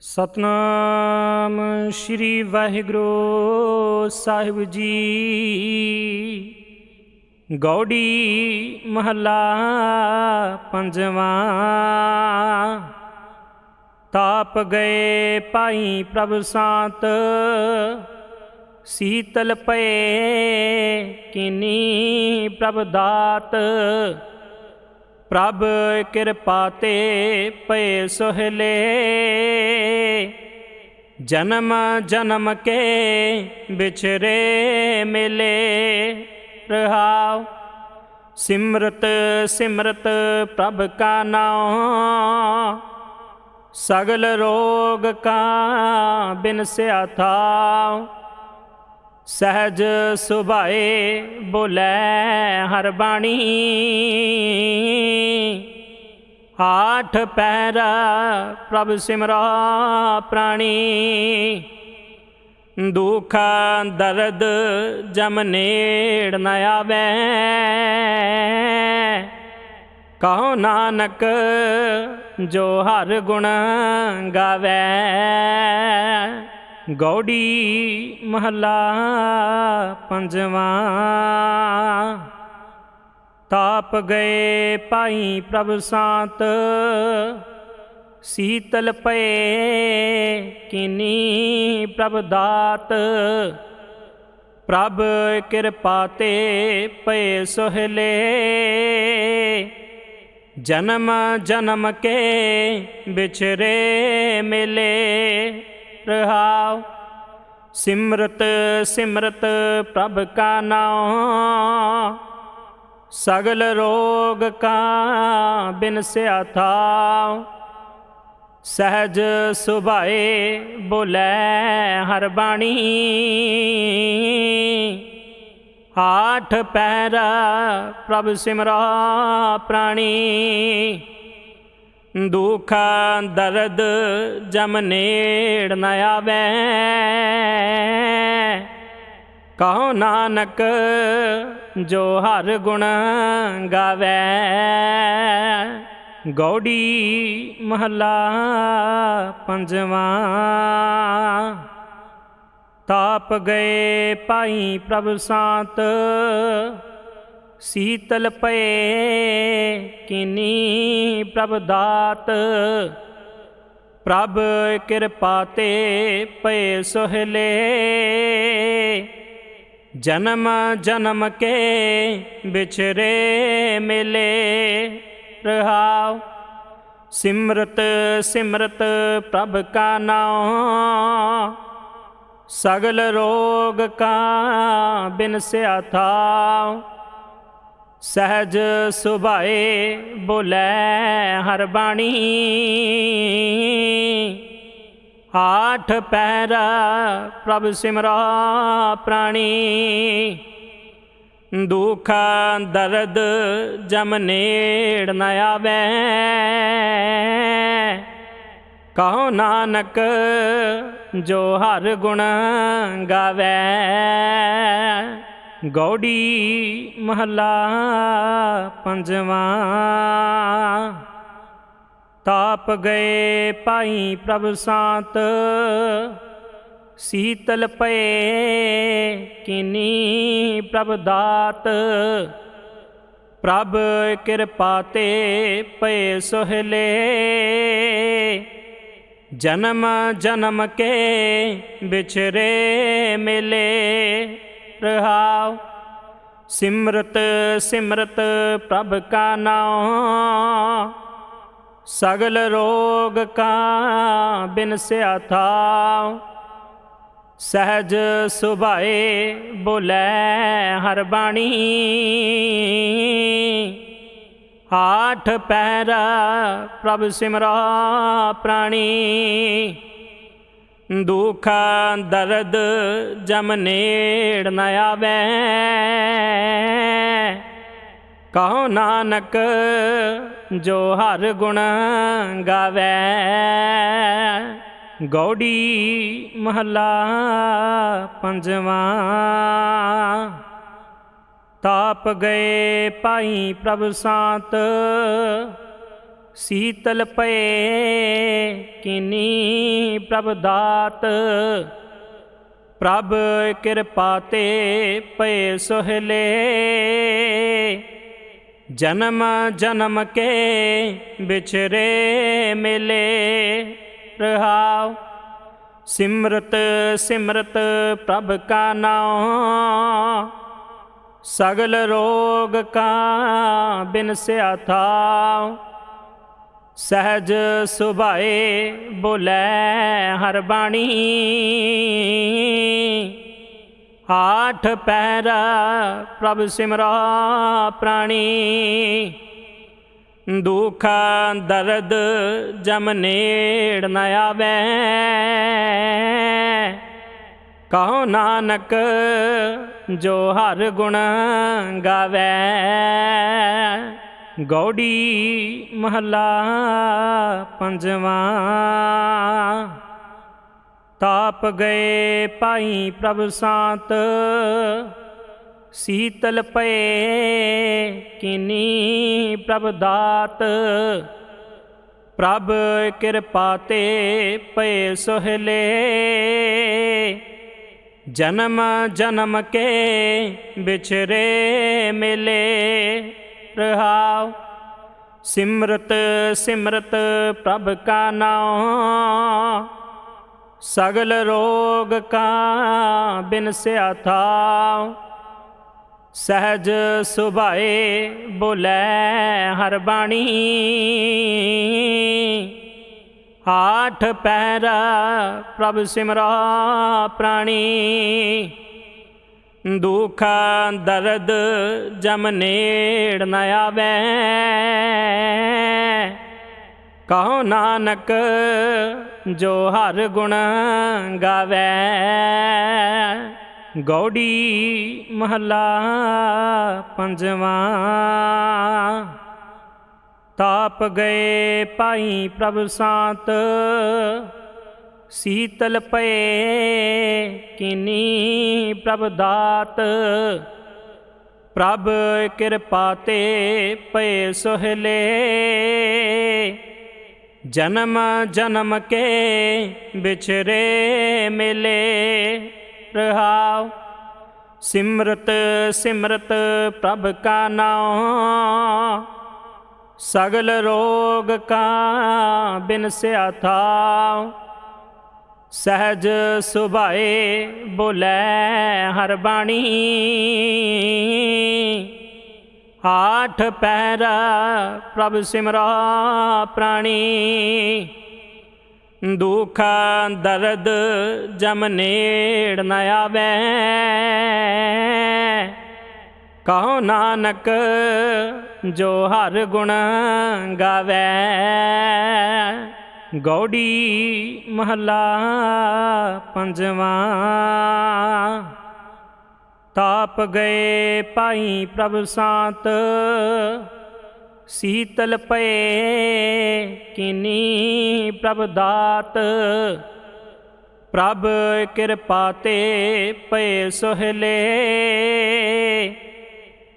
ਸਤਨਾਮ ਸ੍ਰੀ ਵਾਹਿਗੁਰੂ ਸਾਹਿਬ ਜੀ। ਗੌੜੀ ਮਹੱਲਾ ਪੰਜਵਾਂ। ਤਾਪ ਗਏ ਭਾਈ ਪ੍ਰਭ ਸਾਤ, ਸੀਤਲ ਪਏ, ਕਿਨੀ ਪ੍ਰਭ ਦਾਤ। ਪ੍ਰਭ ਕਿਰਪਾ ਤੇ ਪਏ ਸੁਹਲੇ। ਜਨਮ ਜਨਮ ਕੇ ਵਿਛਰੇ ਮਿਲੇ। ਰਹਾਉ, ਸਿਮਰਤ ਸਿਮਰਤ ਪ੍ਰਭ ਕਾ ਨਾਮ ਸਗਲ ਰੋਗ ਕਾ ਬਿਨਸਿਆ ਥਾਉ। ਸਹਿਜ ਸੁਭਾਏ ਬੋਲੇ ਹਰ ਬਾਣੀ। ਆਠ ਪੈਰ ਪ੍ਰਭ ਸਿਮਰਾ ਪ੍ਰਾਣੀ। ਦੁਖ ਦਰਦ ਜਮ ਨੇੜ ਨ ਆਵੇ। ਕਹੋ ਨਾਨਕ ਜੋ ਹਰ ਗੁਣ ਗਾਵੇ। ਗੌੜੀ ਮਹੱਲਾ ਪੰਜਵਾਂ। ਤਾਪ ਗਏ ਭਾਈ ਪ੍ਰਭ ਸਾਤ, ਸੀਤਲ ਪਏ ਕਿਨੀ ਪ੍ਰਭ ਦਾਤ। ਪ੍ਰਭ ਕਿਰਪਾ ਤੇ ਪਏ ਸੁਹਲੇ, ਜਨਮ ਜਨਮ ਕੇ ਵਿਛਰੇ ਮਿਲੇ। ਰਹਾਉ। ਸਿਮਰਤ ਸਿਮਰਤ ਪ੍ਰਭ ਕਾ ਨਾਮ ਸਗਲ ਰੋਗ ਕਾ ਬਿਨਸਿਆ ਥਾਉ ਸਹਿਜ ਸੁਭਾਏ ਬੋਲੇ ਹਰ ਬਾਣੀ। ਆਠ ਪੈਰ ਪ੍ਰਭ ਸਿਮਰਾ ਪ੍ਰਾਣੀ। ਦੁਖ ਦਰਦ ਜਮ ਨੇੜ ਨ ਆਵੇ। ਕਹੋ ਨਾਨਕ, ਜੋ ਹਰ ਗੁਣ ਗਾਵੇ। ਗੌੜੀ ਮਹੱਲਾ ਪੰਜਵਾਂ। ਤਾਪ ਗਏ ਭਾਈ ਪ੍ਰਭ ਸਾਤ ਸੀਤਲ ਪਏ ਕਿਨੀ ਪ੍ਰਭ ਦਾਤ। ਪ੍ਰਭ ਕਿਰਪਾ ਤੇ ਪਏ ਸੋਹਲੇ। ਜਨਮ ਜਨਮ ਕੇ ਵਿਛਰੇ ਮਿਲੇ। ਰਹਾਉ, ਸਿਮਰਤ ਸਿਮਰਤ ਪ੍ਰਭ ਕਾ ਨਾਮ ਸਗਲ ਰੋਗ ਕਾ ਬਿਨਸਿਆ ਥਾਉ। ਸਹਿਜ ਸੁਭਾਏ ਬੋਲੇ ਹਰ ਬਾਣੀ। ਆਠ ਪੈਰ ਪ੍ਰਭ ਸਿਮਰਾ ਪ੍ਰਾਣੀ। ਦੁਖ ਦਰਦ ਜਮ ਨੇੜ ਨ ਆਵੇ। ਕਹੋ ਨਾਨਕ ਜੋ ਹਰ ਗੁਣ ਗਾਵੇ। ਗੌੜੀ ਮਹੱਲਾ ਪੰਜਵਾਂ। ਤਾਪ ਗਏ ਪਾਈ ਪ੍ਰਭ ਸਾਤ, ਸੀਤਲ ਪਏ ਕਿਨੀ ਪ੍ਰਭ ਦਾਤ। ਪ੍ਰਭ ਕਿਰਪਾ ਤੇ ਪਏ ਸੋਹਲੇ। ਜਨਮ ਜਨਮ ਕੇ ਵਿਛਰੇ ਮਿਲੇ। ਰਹਾਉ ਸਿਮਰਤ ਸਿਮਰਤ ਪ੍ਰਭ ਕਾ ਨਾਮ। ਸਗਲ ਰੋਗ ਕਾ ਬਿਨਸਿਆ ਥਾਉ। ਸਹਿਜ ਸੁਭਾਏ ਬੋਲੇ ਹਰ ਬਾਣੀ। ਹਾਠ ਪੈਰਾ ਪ੍ਰਭ ਸਿਮਰਾ ਪ੍ਰਾਣੀ। ਦੁਖ ਦਰਦ ਜਮ ਨੇੜ ਨ ਆਵੇ। ਕਹੋ ਨਾਨਕ, ਜੋ ਹਰ ਗੁਣ ਗਾਵੇ। ਗੌੜੀ ਮਹੱਲਾ ਪੰਜਵਾਂ। ਤਾਪ ਗਏ ਭਾਈ ਪ੍ਰਭ ਸਾਤ ਸੀਤਲ ਪਏ ਕਿਨੀ ਪ੍ਰਭ ਦਾਤ। ਪ੍ਰਭ ਕਿਰਪਾ ਤੇ ਪਏ ਸੁਹਲੇ। ਜਨਮ ਜਨਮ ਕੇ ਵਿਚਰੇ ਮਿਲੇ। ਰਹਾਉ ਸਿਮਰਤ ਸਿਮਰਤ ਪ੍ਰਭ ਕਾ ਨਾਮ ਸਗਲ ਰੋਗ ਕਾ ਬਿਨਸਿਆ ਥਾਉ। ਸਹਿਜ ਸੁਭਾਏ ਬੋਲੇ ਹਰ ਬਾਣੀ। ਆਠ ਪੈਰ ਪ੍ਰਭ ਸਿਮਰਾ ਪ੍ਰਾਣੀ। ਦੁਖ ਦਰਦ ਜਮ ਨੇੜ ਨ ਆਵੇ। ਕਹੋ ਨਾਨਕ ਜੋ ਹਰ ਗੁਣ ਗਾਵੇ। ਗੌੜੀ ਮਹੱਲਾ ਪੰਜਵਾਂ। ਤਾਪ ਗਏ ਭਾਈ ਪ੍ਰਭ ਸਾਤ, ਸੀਤਲ ਪਏ ਕਿਨੀ ਪ੍ਰਭ ਦਾਤ। ਪ੍ਰਭ ਕਿਰਪਾ ਤੇ ਪਏ ਸੁਹਲੇ, ਜਨਮ ਜਨਮ ਕੇ ਵਿਚਰੇ ਮਿਲੇ। ਰਹਾਉ। ਸਿਮਰਤ ਸਿਮਰਤ ਪ੍ਰਭ ਕਾ ਨਾਮ ਸਗਲ ਰੋਗ ਕਾ ਬਿਨਸਿਆ ਥਾਉ। ਸਹਿਜ ਸੁਭਾਏ ਬੋਲੇ ਹਰ ਬਾਣੀ। ਆਠ ਪੈਰ ਪ੍ਰਭ ਸਿਮਰਾ ਪ੍ਰਾਣੀ। ਦੁਖ ਦਰਦ ਜਮ ਨੇੜ ਨ ਆਵੇ। ਕਹੋ ਨਾਨਕ, ਜੋ ਹਰ ਗੁਣ ਗਾਵੇ। ਗੌੜੀ ਮਹੱਲਾ ਪੰਜਵਾਂ। ਤਾਪ ਗਏ ਭਾਈ ਪ੍ਰਭ ਸਾਤ ਸੀਤਲ ਪਏ ਕਿਨੀ ਪ੍ਰਭ ਦਾਤ। ਪ੍ਰਭ ਕਿਰਪਾ ਤੇ ਪਏ ਸੁਹਲੇ। ਜਨਮ ਜਨਮ ਕੇ ਵਿਚਰੇ ਮਿਲੇ। ਰਹਾਉ, ਸਿਮਰਤ ਸਿਮਰਤ ਪ੍ਰਭ ਕਾ ਨਾਮ ਸਗਲ ਰੋਗ ਕਾ ਬਿਨਸਿਆ ਥਾਉ। ਸਹਿਜ ਸੁਭਾਏ ਬੋਲੇ ਹਰ ਬਾਣੀ। ਆਠ ਪੈਰ ਪ੍ਰਭ ਸਿਮਰਾ ਪ੍ਰਾਣੀ। ਦੁਖ ਦਰਦ ਜਮ ਨੇੜ ਨ ਆਵੇ। ਕਹੋ ਨਾਨਕ ਜੋ ਹਰ ਗੁਣ ਗਾਵੇ। ਗੌੜੀ ਮਹੱਲਾ ਪੰਜਵਾਂ। ਤਾਪ ਗਏ ਭਾਈ ਪ੍ਰਭ ਸਾਤ, ਸੀਤਲ ਪਏ ਕਿਨੀ ਪ੍ਰਭ ਦਾਤ। ਪ੍ਰਭ ਕਿਰਪਾ ਤੇ ਪਏ ਸੁਹਲੇ।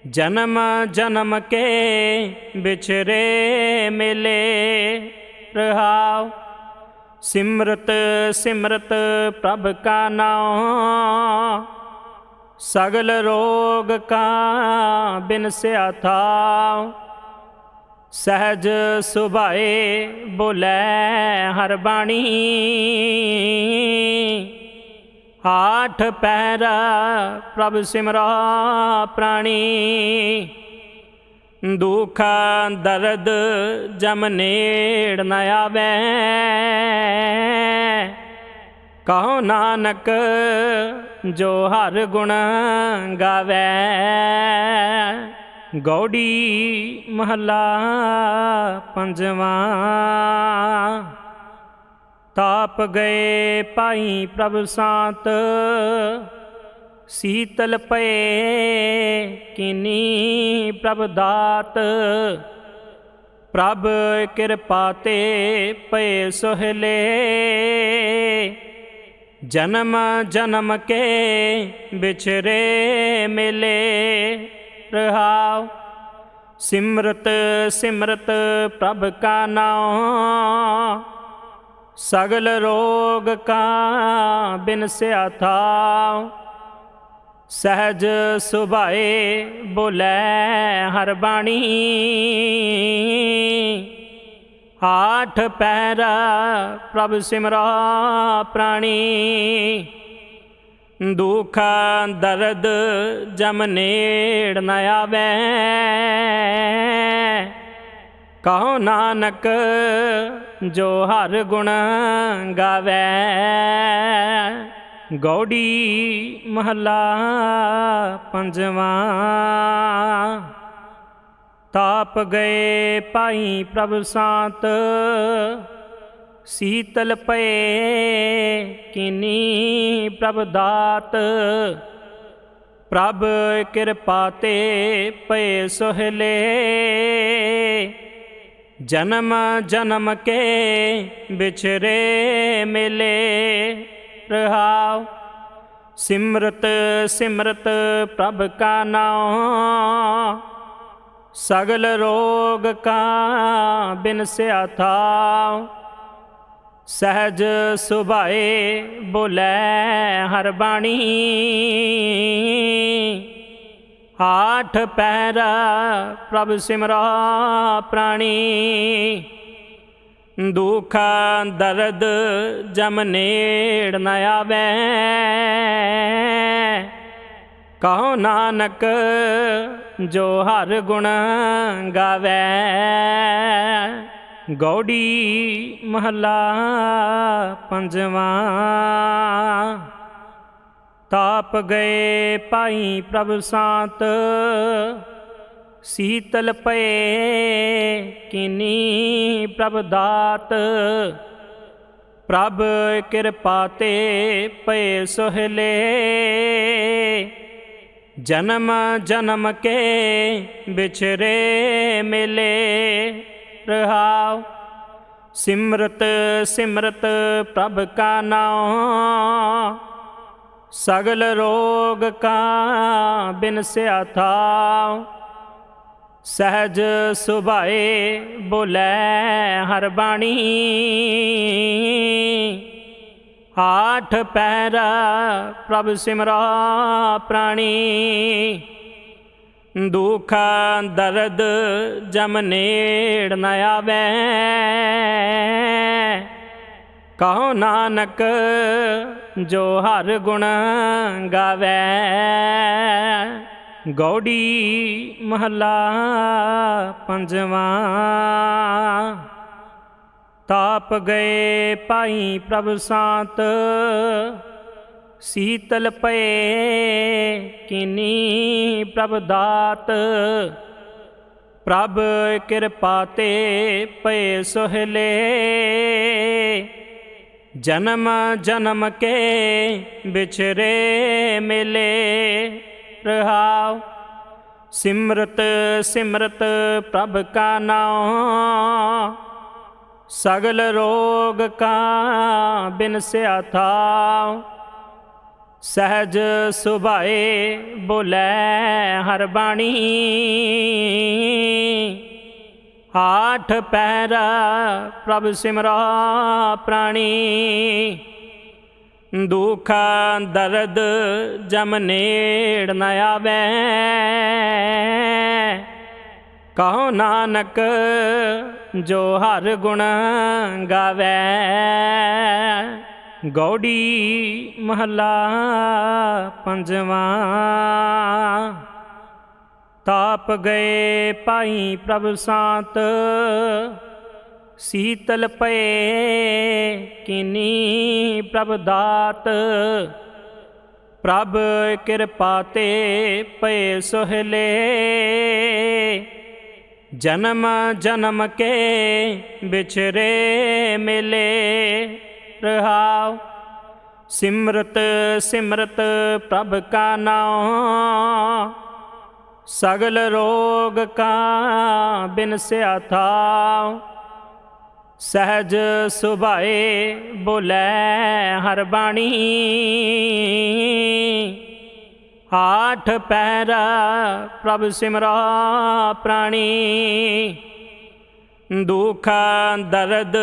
ਜਨਮ ਜਨਮ ਕੇ ਵਿਚਰੇ ਮਿਲੇ। ਰਹਾਉ ਸਿਮਰਤ ਸਿਮਰਤ ਪ੍ਰਭ ਕਾ ਨਾਮ। ਸਗਲ ਰੋਗ ਕਾ ਬਿਨਸਿਆ ਥਾਉ ਸਹਿਜ ਸੁਭਾਏ ਬੋਲੇ ਹਰ ਬਾਣੀ। ਆਠ ਪੈਰਾ ਪ੍ਰਭ ਸਿਮਰਾ ਪ੍ਰਾਣੀ। ਦੁਖ ਦਰਦ ਜਮ ਨੇੜ ਨ ਆਵੇ। ਕਹੋ ਨਾਨਕ, ਜੋ ਹਰ ਗੁਣ ਗਾਵੇ। ਗੌੜੀ ਮਹੱਲਾ ਪੰਜਵਾਂ। ਤਾਪ ਗਏ ਭਾਈ ਪ੍ਰਭ ਸਾਤ ਸੀਤਲ ਪਏ ਕਿਨੀ ਪ੍ਰਭ ਦਾਤ। ਪ੍ਰਭ ਕਿਰਪਾ ਤੇ ਪਏ ਸੁਹਲੇ। ਜਨਮ ਜਨਮ ਕੇ ਵਿਚਰੇ ਮਿਲੇ। ਰਹਾਉ ਸਿਮਰਤ ਸਿਮਰਤ ਪ੍ਰਭ ਕਾ ਨਾਮ ਸਗਲ ਰੋਗ ਕਾ ਬਿਨਸਿਆ ਥਾਉ। ਸਹਿਜ ਸੁਭਾਏ ਬੋਲੇ ਹਰ ਬਾਣੀ। ਆਠ ਪੈਰ ਪ੍ਰਭ ਸਿਮਰਾ ਪ੍ਰਾਣੀ। ਦੁਖ ਦਰਦ ਜਮ ਨੇੜ ਨ ਆਵੇ। ਕਹੋ ਨਾਨਕ ਜੋ ਹਰ ਗੁਣ ਗਾਵੇ। ਗੌੜੀ ਮਹੱਲਾ ਪੰਜਵਾਂ। ਤਾਪ ਗਏ ਭਾਈ ਪ੍ਰਭ ਸਾਤ, ਸੀਤਲ ਪਏ ਕਿਨੀ ਪ੍ਰਭ ਦਾਤ। ਪ੍ਰਭ ਕਿਰਪਾ ਤੇ ਪਏ ਸੁਹਲੇ, ਜਨਮ ਜਨਮ ਕੇ ਵਿਛਰੇ ਮਿਲੇ। ਰਹਾਉ। ਸਿਮਰਤ ਸਿਮਰਤ ਪ੍ਰਭ ਕਾ ਨਾਮ ਸਗਲ ਰੋਗ ਕਾ ਬਿਨਸਿਆ ਥਾਉ। ਸਹਿਜ ਸੁਭਾਏ ਬੋਲੇ ਹਰ ਬਾਣੀ। ਆਠ ਪੈਰ ਪ੍ਰਭ ਸਿਮਰਾ ਪ੍ਰਾਣੀ। ਦੁਖ ਦਰਦ ਜਮ ਨੇੜ ਨ ਆਵੇ। ਕਹੋ ਨਾਨਕ, ਜੋ ਹਰ ਗੁਣ ਗਾਵੇ। ਗੌੜੀ ਮਹੱਲਾ ਪੰਜਵਾਂ। ਤਾਪ ਗਏ ਭਾਈ ਪ੍ਰਭ ਸਾਤ ਸੀਤਲ ਪਏ ਕਿਨੀ ਪ੍ਰਭ ਦਾਤ। ਪ੍ਰਭ ਕਿਰਪਾ ਤੇ ਪਏ ਸੁਹਲੇ। ਜਨਮ ਜਨਮ ਕੇ ਵਿਛਰੇ ਮਿਲੇ। ਰਹਾਉ, ਸਿਮਰਤ ਸਿਮਰਤ ਪ੍ਰਭ ਕਾ ਨਾਮ ਸਗਲ ਰੋਗ ਕਾ ਬਿਨਸਿਆ ਥਾਉ। ਸਹਿਜ ਸੁਭਾਏ ਬੋਲੇ ਹਰ ਬਾਣੀ। ਆਠ ਪੈਰ ਪ੍ਰਭ ਸਿਮਰਾ ਪ੍ਰਾਣੀ। ਦੁਖ ਦਰਦ ਜਮ ਨੇੜ ਨ ਆਵੇ। ਕਹੋ ਨਾਨਕ ਜੋ ਹਰ ਗੁਣ ਗਾਵੇ। ਗੌੜੀ ਮਹੱਲਾ ਪੰਜਵਾਂ। ਤਾਪ ਗਏ ਭਾਈ ਪ੍ਰਭ ਸਾਤ, ਸੀਤਲ ਪਏ ਕਿਨੀ ਪ੍ਰਭ ਦਾਤ। ਪ੍ਰਭ ਕਿਰਪਾ ਤੇ ਪਏ ਸੁਹਲੇ। ਜਨਮ ਜਨਮ ਕੇ ਵਿਛਰੇ ਮਿਲੇ। ਰਹਾਉ ਸਿਮਰਤ ਸਿਮਰਤ ਪ੍ਰਭ ਕਾ ਨਾਮ ਸਗਲ ਰੋਗ ਕਾ ਬਿਨਸਿਆ ਥਾਉ। ਸਹਿਜ ਸੁਭਾਏ ਬੋਲੇ ਹਰ ਬਾਣੀ। ਆਠ ਪੈਰਾ ਪ੍ਰਭ ਸਿਮਰਾ ਪ੍ਰਾਣੀ। ਦੁਖ ਦਰਦ ਜਮ ਨੇੜ ਨ ਆਵੇ। ਕਹੋ ਨਾਨਕ, ਜੋ ਹਰ ਗੁਣ ਗਾਵੇ। ਗੌੜੀ ਮਹੱਲਾ ਪੰਜਵਾਂ। ਤਾਪ ਗਏ ਭਾਈ ਪ੍ਰਭ ਸਾਤ ਸੀਤਲ ਪਏ ਕਿਨੀ ਪ੍ਰਭ ਦਾਤ। ਪ੍ਰਭ ਕਿਰਪਾ ਤੇ ਪਏ ਸੁਹਲੇ। ਜਨਮ ਜਨਮ ਕੇ ਵਿਛਰੇ ਮਿਲੇ। ਰਹਾਉ ਸਿਮਰਤ ਸਿਮਰਤ ਪ੍ਰਭ ਕਾ ਨਾਮ ਸਗਲ ਰੋਗ ਕਾ ਬਿਨਸਿਆ ਥਾਉ। ਸਹਿਜ ਸੁਭਾਏ ਬੋਲੇ ਹਰ ਬਾਣੀ। ਆਠ ਪੈਰ ਪ੍ਰਭ ਸਿਮਰਾ ਪ੍ਰਾਣੀ। ਦੁਖ ਦਰਦ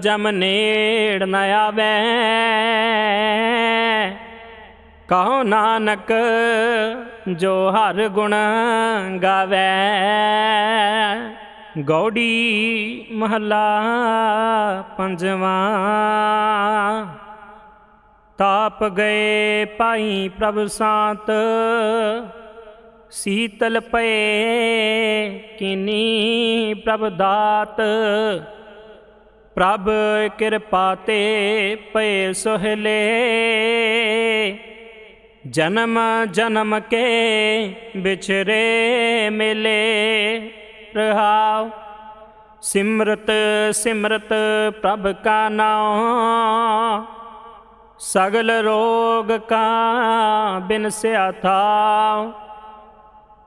ਜਮ ਨੇੜ ਨ ਆਵੇ। ਕਹੋ ਨਾਨਕ ਜੋ ਹਰ ਗੁਣ ਗਾਵੇ। ਗੌੜੀ ਮਹੱਲਾ ਪੰਜਵਾਂ। ਤਾਪ ਗਏ ਭਾਈ ਪ੍ਰਭ ਸਾਤ, ਸੀਤਲ ਪਏ ਕਿਨੀ ਪ੍ਰਭ ਦਾਤ। ਪ੍ਰਭ ਕਿਰਪਾ ਤੇ ਪਏ ਸੁਹਲੇ, ਜਨਮ ਜਨਮ ਕੇ ਵਿਛਰੇ ਮਿਲੇ। ਰਹਾਉ। ਸਿਮਰਤ ਸਿਮਰਤ ਪ੍ਰਭ ਕਾ ਨਾਮ ਸਗਲ ਰੋਗ ਕਾ ਬਿਨ ਸਿਆ ਥਾਉ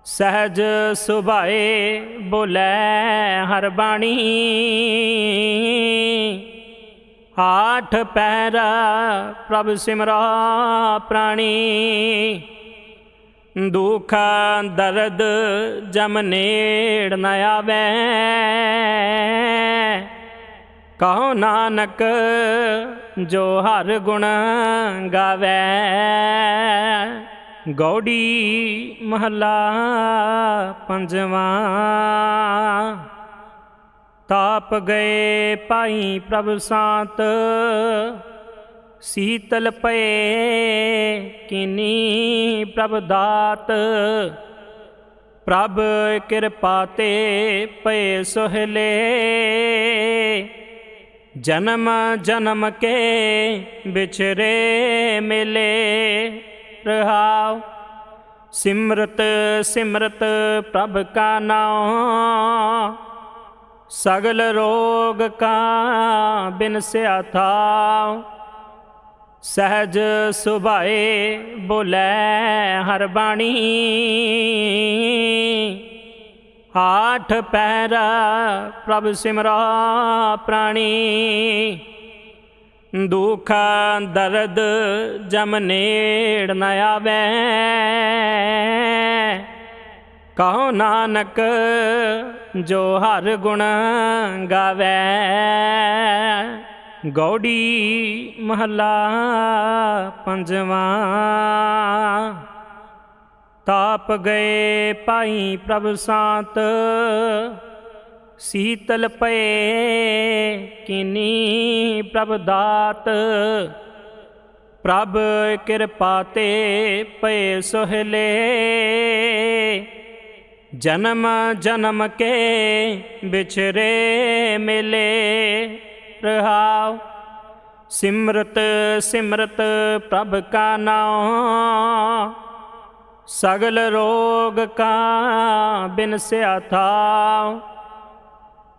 ਸਹਿਜ ਸੁਭਾਏ ਬੋਲੇ ਹਰ ਬਾਣੀ। ਆਠ ਪੈਰ ਪ੍ਰਭ ਸਿਮਰਾ ਪ੍ਰਾਣੀ। ਦੁਖ ਦਰਦ ਜਮ ਨੇੜ ਨ ਆਵੇ। ਕਹੋ ਨਾਨਕ, ਜੋ ਹਰ ਗੁਣ ਗਾਵੇ। ਗੌੜੀ ਮਹੱਲਾ ਪੰਜਵਾਂ। ਤਾਪ ਗਏ ਭਾਈ ਪ੍ਰਭ ਸਾਤ ਸੀਤਲ ਪਏ ਕਿਨੀ ਪ੍ਰਭ ਦਾਤ। ਪ੍ਰਭ ਕਿਰਪਾ ਤੇ ਪਏ ਸੁਹਲੇ। ਜਨਮ ਜਨਮ ਕੇ ਵਿਛਰੇ ਮਿਲੇ। ਰਹਾਉ ਸਿਮਰਤ ਸਿਮਰਤ ਪ੍ਰਭ ਕਾ ਨਾਮ ਸਗਲ ਰੋਗ ਕਾ ਬਿਨਸਿਆ ਥਾਉ। ਸਹਿਜ ਸੁਭਾਏ ਬੋਲੇ ਹਰ ਬਾਣੀ। ਆਠ ਪੈਰ ਪ੍ਰਭ ਸਿਮਰਾ ਪ੍ਰਾਣੀ। ਦੁਖ ਦਰਦ ਜਮ ਨੇੜ ਨ ਆਵੇ। ਕਹੋ ਨਾਨਕ ਜੋ ਹਰ ਗੁਣ ਗਾਵੇ। ਗੌੜੀ ਮਹੱਲਾ ਪੰਜਵਾਂ। ਤਾਪ ਗਏ ਭਾਈ ਪ੍ਰਭ ਸਾਤ, ਸੀਤਲ ਪਏ ਕਿਨੀ ਪ੍ਰਭ ਦਾਤ। ਪ੍ਰਭ ਕਿਰਪਾ ਤੇ ਪਏ ਸੁਹਲੇ। ਜਨਮ ਜਨਮ ਕੇ ਵਿਛਰੇ ਮਿਲੇ। ਰਹਾਉ ਸਿਮਰਤ ਸਿਮਰਤ ਪ੍ਰਭ ਕਾ ਨਾਮ ਸਗਲ ਰੋਗ ਕਾ ਬਿਨ ਸਿਆ ਥਾਉ।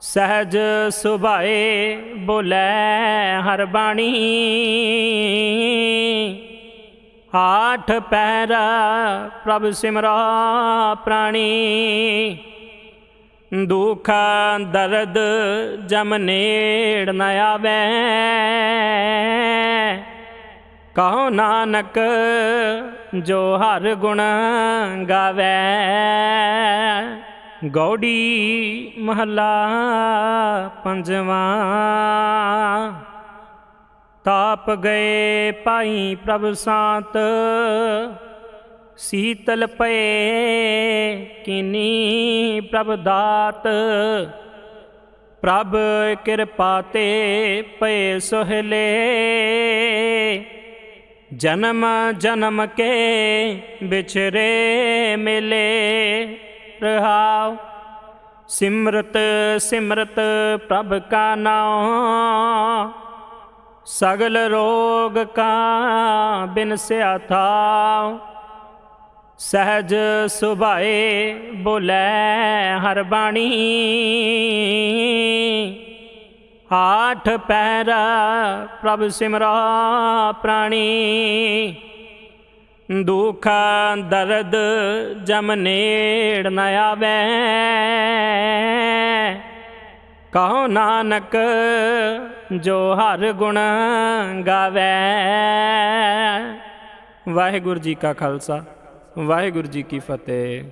ਸਹਿਜ ਸੁਭਾਏ ਬੋਲੇ ਹਰ ਬਾਣੀ। ਹਾਠ ਪੈਰਾ ਪ੍ਰਭ ਸਿਮਰਾ ਪ੍ਰਾਣੀ। ਦੁਖ ਦਰਦ ਜਮ ਨੇੜ ਨ ਆਵੇ। ਕਹੋ ਨਾਨਕ, ਜੋ ਹਰ ਗੁਣ ਗਾਵੇ। ਗੌੜੀ ਮਹੱਲਾ ਪੰਜਵਾਂ। ਤਾਪ ਗਏ ਭਾਈ ਪ੍ਰਭ ਸਾਤ ਸੀਤਲ ਪਏ ਕਿਨੀ ਪ੍ਰਭ ਦਾਤ। ਪ੍ਰਭ ਕਿਰਪਾ ਤੇ ਪਏ ਸੁਹਲੇ। ਜਨਮ ਜਨਮ ਕੇ ਵਿਛਰੇ ਮਿਲੇ। ਰਹਾਉ ਸਿਮਰਤ ਸਿਮਰਤ ਪ੍ਰਭ ਕਾ ਨਾਮ ਸਗਲ ਰੋਗ ਕਾ ਬਿਨਸਿਆ ਥਾਉ। ਸਹਿਜ ਸੁਭਾਏ ਬੋਲੇ ਹਰ ਬਾਣੀ। ਆਠ ਪੈਰ ਪ੍ਰਭ ਸਿਮਰਾ ਪ੍ਰਾਣੀ। ਦੁਖ ਦਰਦ ਜਮ ਨੇੜ ਨ ਆਵੇ। ਕਹੋ ਨਾਨਕ ਜੋ ਹਰ ਗੁਣ ਗਾਵੇ। ਵਾਹਿਗੁਰੂ ਜੀ ਕਾ ਖਾਲਸਾ। ਵਾਹਿਗੁਰੂ ਜੀ ਕੀ ਫਤਿਹ।